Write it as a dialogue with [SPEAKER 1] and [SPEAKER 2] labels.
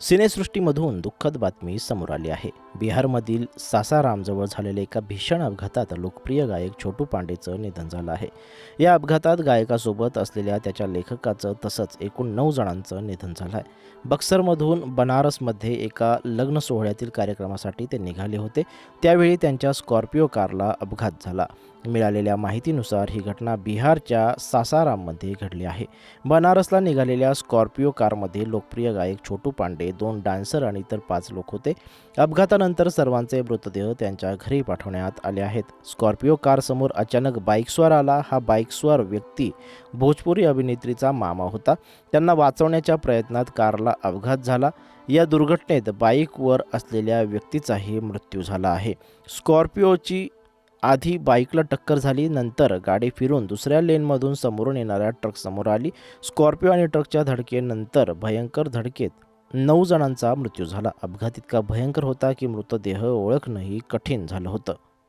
[SPEAKER 1] सिनेसृष्टीमधून दुःखद बातमी समोर आली आहे. बिहारमधील सासारामजवळ झालेल्या एका भीषण अपघातात लोकप्रिय गायक छोटू पांडेचं निधन झालं आहे. या अपघातात गायकासोबत असलेल्या त्याच्या लेखकाचं तसंच एकूण नऊ जणांचं निधन झालं आहे. बक्सरमधून बनारसमध्ये एका लग्न सोहळ्यातील कार्यक्रमासाठी ते निघाले होते. त्यावेळी त्यांच्या स्कॉर्पिओ कारला अपघात झाला. मिळालेल्या माहितीनुसार ही घटना बिहारच्या सासाराममध्ये घडली आहे. बनारसला निघालेल्या स्कॉर्पिओ कारमध्ये लोकप्रिय गायक छोटू पांडे दोन डान्सर आणि इतर पाच लोक होते. अपघातानंतर सर्वांचे मृतदेह त्यांच्या घरी पाठवण्यात आले आहेत. स्कॉर्पिओ कारसमोर अचानक बाईकस्वार आला. हा बाईकस्वार व्यक्ती भोजपुरी अभिनेत्रीचा मामा होता. त्यांना वाचवण्याच्या प्रयत्नात कारला अपघात झाला. या दुर्घटनेत बाईकवर असलेल्या व्यक्तीचाही मृत्यू झाला आहे. स्कॉर्पिओची आधी बाईकला टक्कर झाली नंतर गाडी फिरून दुसऱ्या लेनमधून समोरून येणाऱ्या ट्रक समोर आली. स्कॉर्पिओ आणि ट्रकच्या धडकेनंतर भयंकर धडकेत नऊ जणांचा मृत्यू झाला. अपघात इतका भयंकर होता की मृतदेह ओळखणंही कठीण झालं होतं.